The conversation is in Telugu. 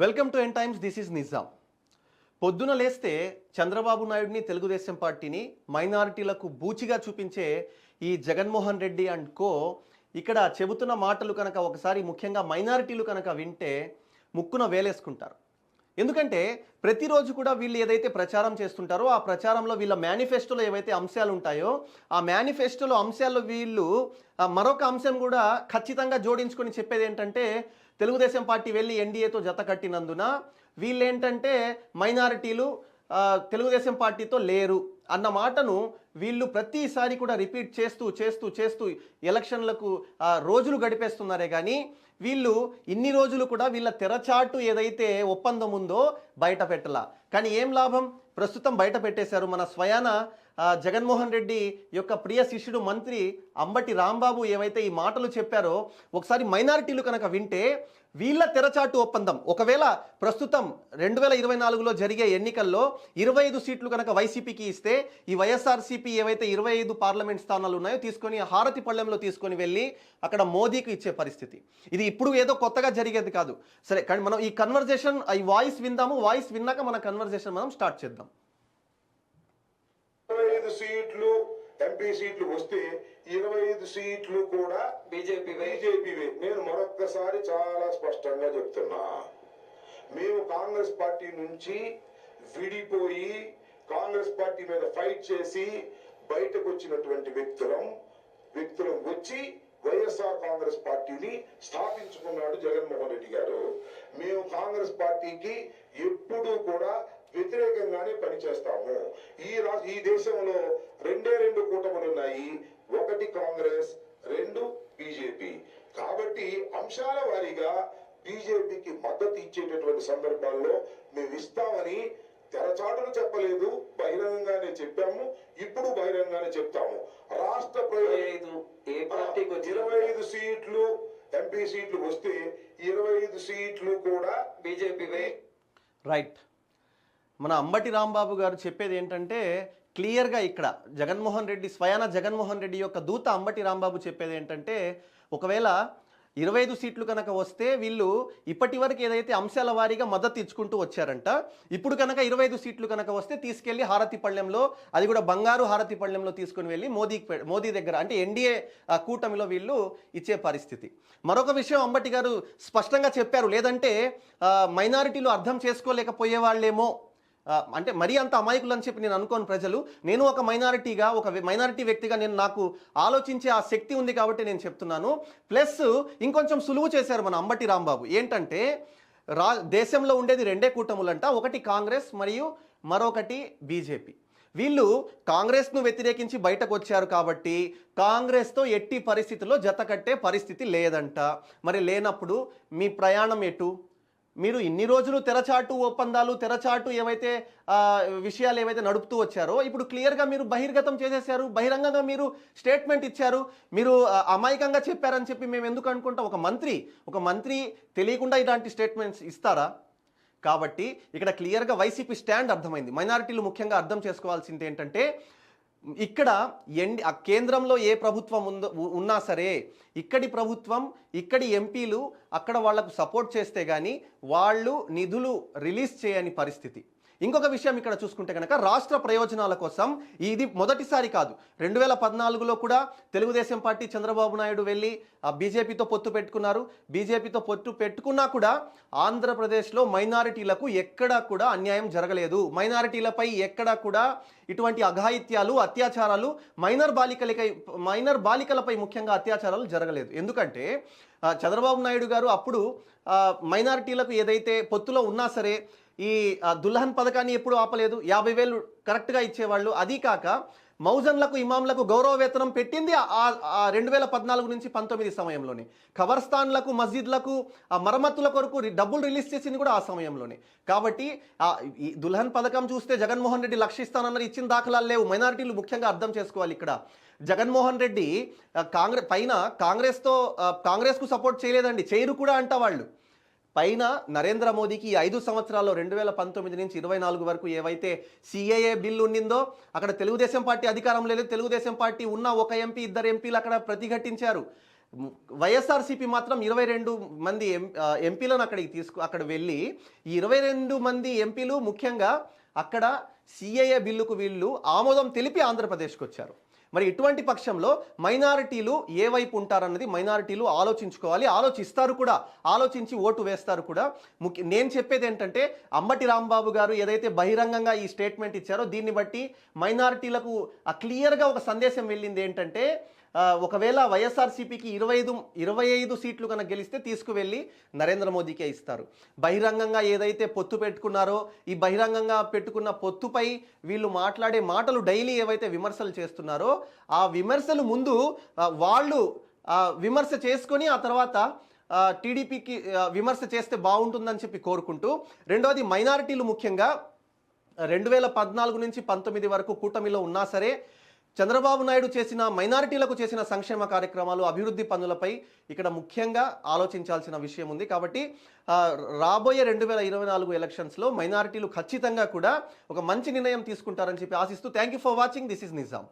Welcome to N times this is Nizam పొద్దున లేస్తే చంద్రబాబు నాయుడిని తెలుగుదేశం పార్టీని మైనారిటీలకు బూచిగా చూపించే ఈ జగన్మోహన్ రెడ్డి అండ్ కో ఇక్కడ చెబుతున్న మాటలు కనుక ఒకసారి ముఖ్యంగా మైనారిటీలు కనుక వింటే ముక్కున వేలేసుకుంటారు. ఎందుకంటే ప్రతిరోజు కూడా వీళ్ళు ఏదైతే ప్రచారం చేస్తుంటారో ఆ ప్రచారంలో వీళ్ళ మేనిఫెస్టోలో ఏవైతే అంశాలు ఉంటాయో ఆ మేనిఫెస్టోలో అంశాల్లో వీళ్ళు మరొక అంశం కూడా ఖచ్చితంగా జోడించుకొని చెప్పేది ఏంటంటే తెలుగుదేశం పార్టీ వెళ్ళి ఎన్డీఏతో జత కట్టినందున వీళ్ళేంటంటే మైనారిటీలు తెలుగుదేశం పార్టీతో లేరు అన్న మాటను వీళ్ళు ప్రతిసారి కూడా రిపీట్ చేస్తూ చేస్తూ చేస్తూ ఎలక్షన్లకు రోజులు గడిపేస్తున్నారే కానీ వీళ్ళు ఇన్ని రోజులు కూడా వీళ్ళ తెరచాటు ఏదైతే ఒప్పందం ఉందో బయట పెట్టలా. కానీ ఏం లాభం? ప్రస్తుతం బయట పెట్టేశారు మన స్వయాన జగన్మోహన్ రెడ్డి యొక్క ప్రియ శిష్యుడు మంత్రి అంబటి రాంబాబు ఏవైతే ఈ మాటలు చెప్పారో ఒకసారి మైనారిటీలు కనుక వింటే వీళ్ళ తెరచాటు ఒప్పందం. ఒకవేళ ప్రస్తుతం రెండు వేల ఇరవై నాలుగులో జరిగే ఎన్నికల్లో ఇరవై ఐదు సీట్లు కనుక వైసీపీకి ఇస్తే ఈ వైఎస్ఆర్సీపీ ఏవైతే ఇరవై ఐదు పార్లమెంట్ స్థానాలు ఉన్నాయో తీసుకొని హారతి పళ్ళెంలో తీసుకొని వెళ్ళి అక్కడ మోదీకి ఇచ్చే పరిస్థితి. ఇది ఇప్పుడు ఏదో కొత్తగా జరిగేది కాదు. సరే కానీ మనం ఈ కన్వర్జేషన్ ఈ వాయిస్ విందాము. వాయిస్ విన్నాక మన కన్వర్జేషన్ మనం స్టార్ట్ చేద్దాం. సీట్లు ఎంపీ సీట్లు వస్తే ఇరవై ఐదు సీట్లు కూడా బీజేపీ బీజేపీవే నేను మరొక్కసారి చాలా స్పష్టంగా చెప్తున్నా. మేము కాంగ్రెస్ పార్టీ నుంచి విడిపోయి కాంగ్రెస్ పార్టీ మీద ఫైట్ చేసి బయటకు వచ్చినటువంటి వ్యక్తులం వ్యక్తులం వచ్చి వైఎస్ఆర్ కాంగ్రెస్ పార్టీని స్థాపించుకున్నాడు జగన్మోహన్ రెడ్డి గారు. మేము కాంగ్రెస్ పార్టీకి ఎప్పుడూ కూడా వ్యతిరేకంగానే పనిచేస్తాము. ఈ రా ఈ దేశంలో రెండే రెండు కూటములు ఉన్నాయి. ఒకటి కాంగ్రెస్ రెండు బీజేపీ. కాబట్టి అంశాల వారీగా బీజేపీకి మద్దతు ఇచ్చేటటువంటి సందర్భాల్లో మేము ఇస్తామని తెరచాటును చెప్పలేదు. బహిరంగంగానే చెప్పాము. ఇప్పుడు బహిరంగంగానే చెప్తాము. రాష్ట్ర ఇరవై ఐదు సీట్లు ఎంపీ సీట్లు వస్తే ఇరవై ఐదు సీట్లు కూడా బీజేపీ రైట్. మన అంబటి రాంబాబు గారు చెప్పేది ఏంటంటే క్లియర్గా ఇక్కడ జగన్మోహన్ రెడ్డి స్వయాన జగన్మోహన్ రెడ్డి యొక్క దూత అంబటి రాంబాబు చెప్పేది ఏంటంటే ఒకవేళ ఇరవై ఐదు సీట్లు కనుక వస్తే వీళ్ళు ఇప్పటి వరకు ఏదైతే అంశాల వారీగా మద్దతు ఇచ్చుకుంటూ వచ్చారంట ఇప్పుడు కనుక ఇరవై ఐదు సీట్లు కనుక వస్తే తీసుకెళ్ళి హారతిపళ్ళెంలో అది కూడా బంగారు హారతిపళ్ళెంలో తీసుకుని వెళ్ళి మోదీకి మోదీ దగ్గర అంటే ఎన్డీఏ కూటమిలో వీళ్ళు ఇచ్చే పరిస్థితి. మరొక విషయం అంబటి గారు స్పష్టంగా చెప్పారు లేదంటే మైనారిటీలు అర్థం చేసుకోలేకపోయే వాళ్ళేమో అంటే మరీ అంత అమాయకులు అని చెప్పి నేను అనుకోను ప్రజలు. నేను ఒక మైనారిటీగా ఒక మైనారిటీ వ్యక్తిగా నేను నాకు ఆలోచించే ఆ శక్తి ఉంది కాబట్టి నేను చెప్తున్నాను. ప్లస్ ఇంకొంచెం సులువు చేశారు మన అంబటి రాంబాబు. ఏంటంటే రా దేశంలో ఉండేది రెండే కూటములంట. ఒకటి కాంగ్రెస్ మరియు మరొకటి బీజేపీ. వీళ్ళు కాంగ్రెస్ను వ్యతిరేకించి బయటకు వచ్చారు కాబట్టి కాంగ్రెస్తో ఎట్టి పరిస్థితుల్లో జత కట్టే పరిస్థితి లేదంట. మరి లేనప్పుడు మీ ప్రయాణం ఎటు? మీరు ఇన్ని రోజులు తెరచాటు ఒప్పందాలు తెరచాటు ఏవైతే విషయాలు ఏవైతే నడుపుతూ వచ్చారో ఇప్పుడు క్లియర్గా మీరు బహిర్గతం చేసేసారు బహిరంగంగా మీరు స్టేట్మెంట్ ఇచ్చారు మీరు అమాయకంగా చెప్పారని చెప్పి మేము ఎందుకు అనుకుంటాం? ఒక మంత్రి ఒక మంత్రి తెలియకుండా ఇలాంటి స్టేట్మెంట్స్ ఇస్తారా? కాబట్టి ఇక్కడ క్లియర్గా వైసీపీ స్టాండ్ అర్థమైంది. మైనారిటీలు ముఖ్యంగా అర్థం చేసుకోవాల్సింది ఏంటంటే ఇక్కడ ఎండి ఆ కేంద్రంలో ఏ ప్రభుత్వం ఉందో ఉన్నా సరే ఇక్కడి ప్రభుత్వం ఇక్కడి ఎంపీలు అక్కడ వాళ్ళకు సపోర్ట్ చేస్తే కానీ వాళ్ళు నిధులు రిలీజ్ చేయని పరిస్థితి. ఇంకొక విషయం ఇక్కడ చూసుకుంటే కనుక రాష్ట్ర ప్రయోజనాల కోసం ఇది మొదటిసారి కాదు. రెండు వేల పద్నాలుగులో కూడా తెలుగుదేశం పార్టీ చంద్రబాబు నాయుడు వెళ్ళి ఆ బీజేపీతో పొత్తు పెట్టుకున్నారు. బీజేపీతో పొత్తు పెట్టుకున్నా కూడా ఆంధ్రప్రదేశ్లో మైనారిటీలకు ఎక్కడా కూడా అన్యాయం జరగలేదు. మైనారిటీలపై ఎక్కడా కూడా ఇటువంటి అఘాయిత్యాలు అత్యాచారాలు మైనర్ బాలికలకై మైనర్ బాలికలపై ముఖ్యంగా అత్యాచారాలు జరగలేదు. ఎందుకంటే చంద్రబాబు నాయుడు గారు అప్పుడు మైనారిటీలకు ఏదైతే పొత్తులో ఉన్నా సరే ఈ దుల్హన్ పథకాన్ని ఎప్పుడు ఆపలేదు. యాభై వేలు కరెక్ట్గా ఇచ్చేవాళ్ళు. అది కాక మౌజన్లకు ఇమాంలకు గౌరవ వేతనం పెట్టింది ఆ రెండు వేల పద్నాలుగు నుంచి పంతొమ్మిది సమయంలోనే. ఖబర్స్థాన్లకు మస్జిద్లకు ఆ మరమ్మతుల కొరకు డబ్బులు రిలీజ్ చేసింది కూడా ఆ సమయంలోనే. కాబట్టి ఈ దుల్హన్ పథకం చూస్తే జగన్మోహన్ రెడ్డి లక్షిస్తానన్నది ఇచ్చిన దాఖలాలు లేవు. మైనారిటీలు ముఖ్యంగా అర్థం చేసుకోవాలి ఇక్కడ. జగన్మోహన్ రెడ్డి కాంగ్రెస్ పైన కాంగ్రెస్తో కాంగ్రెస్కు సపోర్ట్ చేయలేదండి. చేయరు కూడా అంట వాళ్ళు. పైన నరేంద్ర మోదీకి ఈ ఐదు సంవత్సరాల్లో రెండు వేల పంతొమ్మిది నుంచి ఇరవై నాలుగు వరకు ఏవైతే సిఏఏ బిల్లు ఉండిందో అక్కడ తెలుగుదేశం పార్టీ అధికారం లేదు తెలుగుదేశం పార్టీ ఉన్న ఒక ఎంపీ ఇద్దరు ఎంపీలు అక్కడ ప్రతిఘటించారు. వైఎస్ఆర్సీపీ మాత్రం ఇరవై రెండు మంది ఎం ఎంపీలను అక్కడికి తీసుకు అక్కడ వెళ్ళి ఈ ఇరవై రెండు మంది ఎంపీలు ముఖ్యంగా అక్కడ సిఏఏ బిల్లుకు వీళ్ళు ఆమోదం తెలిపి ఆంధ్రప్రదేశ్కి వచ్చారు మరి ఇటువంటి పక్షంలో మైనారిటీలు ఏ వైపు ఉంటారన్నది మైనారిటీలు ఆలోచించుకోవాలి ఆలోచిస్తారు కూడా ఆలోచించి ఓటు వేస్తారు కూడా. ముఖ్య నేను చెప్పేది ఏంటంటే అంబటి రాంబాబు గారు ఏదైతే బహిరంగంగా ఈ స్టేట్మెంట్ ఇచ్చారో దీన్ని బట్టి మైనారిటీలకు క్లియర్గా ఒక సందేశం వెళ్ళింది ఏంటంటే ఒకవేళ వైఎస్ఆర్సీపీకి ఇరవై ఐదు ఇరవై ఐదు సీట్లు కనుక గెలిస్తే తీసుకువెళ్ళి నరేంద్ర మోదీకే ఇస్తారు. బహిరంగంగా ఏదైతే పొత్తు పెట్టుకున్నారో ఈ బహిరంగంగా పెట్టుకున్న పొత్తుపై వీళ్ళు మాట్లాడే మాటలు డైలీ ఏవైతే విమర్శలు చేస్తున్నారో ఆ విమర్శలు ముందు వాళ్ళు విమర్శ చేసుకొని ఆ తర్వాత టీడీపీకి విమర్శ చేస్తే బాగుంటుందని చెప్పి కోరుకుంటూ రెండవది మైనారిటీలు ముఖ్యంగా రెండు వేల పద్నాలుగు నుంచి పంతొమ్మిది వరకు కూటమిలో ఉన్నా సరే చంద్రబాబు నాయుడు చేసిన మైనారిటీలకు చేసిన సంక్షేమ కార్యక్రమాలు అభివృద్ధి పనులపై ఇక్కడ ముఖ్యంగా ఆలోచించాల్సిన విషయం ఉంది. కాబట్టి రాబోయే రెండు వేల ఇరవై నాలుగు ఎలక్షన్స్లో మైనారిటీలు ఖచ్చితంగా కూడా ఒక మంచి నిర్ణయం తీసుకుంటారని చెప్పి ఆశిస్తూ thank you for watching. This is Nizam.